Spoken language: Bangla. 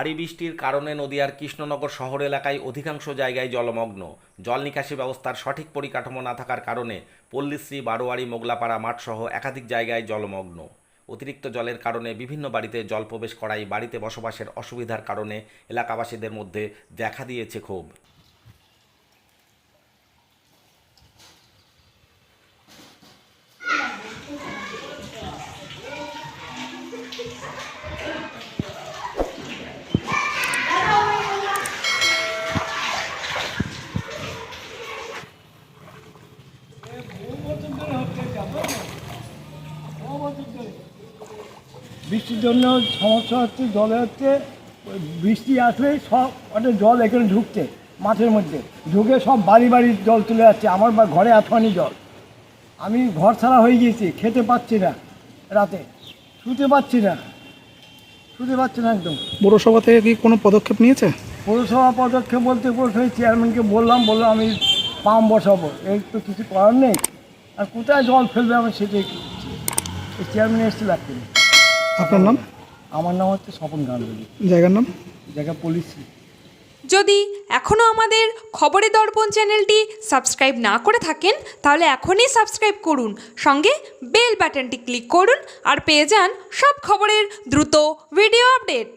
ভারী বৃষ্টির কারণে নদিয়ার কৃষ্ণনগর শহর এলাকায় অধিকাংশ জায়গায় জলমগ্ন। জল নিকাশি ব্যবস্থার সঠিক পরিকাঠামো না থাকার কারণে পল্লীশ্রী, বারোয়ারি, মোগলাপাড়া মাঠসহ একাধিক জায়গায় জলমগ্ন। অতিরিক্ত জলের কারণে বিভিন্ন বাড়িতে জল প্রবেশ করায় বাড়িতে বসবাসের অসুবিধার কারণে এলাকাবাসীদের মধ্যে দেখা দিয়েছে ক্ষোভ। বৃষ্টির জন্য সমস্যা হচ্ছে জলে হচ্ছে বৃষ্টি আসলে সব অনেক জল এখানে ঢুকছে মাঠের মধ্যে। ঢুকে সব বাড়ি বাড়ি জল তুলে যাচ্ছে আমার বা- ঘরে আঠোয়ানি জল। আমি ঘর ছাড়া হয়ে গিয়েছি খেতে পাচ্ছি না রাতে শুতে পাচ্ছি না শুতে পাচ্ছি না একদম। পৌরসভা থেকে কি কোনো পদক্ষেপ নিয়েছে? পৌরসভা পদক্ষেপ বলতে পৌরসভা চেয়ারম্যানকে বললাম বললাম আমি পাম্প বসাবো এই তো কিছু করার নেই। আর কোথায় জল ফেলবে আমি সেটাই চেয়ারম্যান এসেছিল একদিন। আপনার নাম? আমার নাম হচ্ছে স্বপন গাঙ্গুলি। জায়গার নাম? জায়গা পুলিশ যদি এখনও আমাদের খবরে দর্পণ চ্যানেলটি সাবস্ক্রাইব না করে থাকেন তাহলে এখনই সাবস্ক্রাইব করুন। সঙ্গে বেল বাটনটি ক্লিক করুন আর পেয়ে যান সব খবরের দ্রুত ভিডিও আপডেট।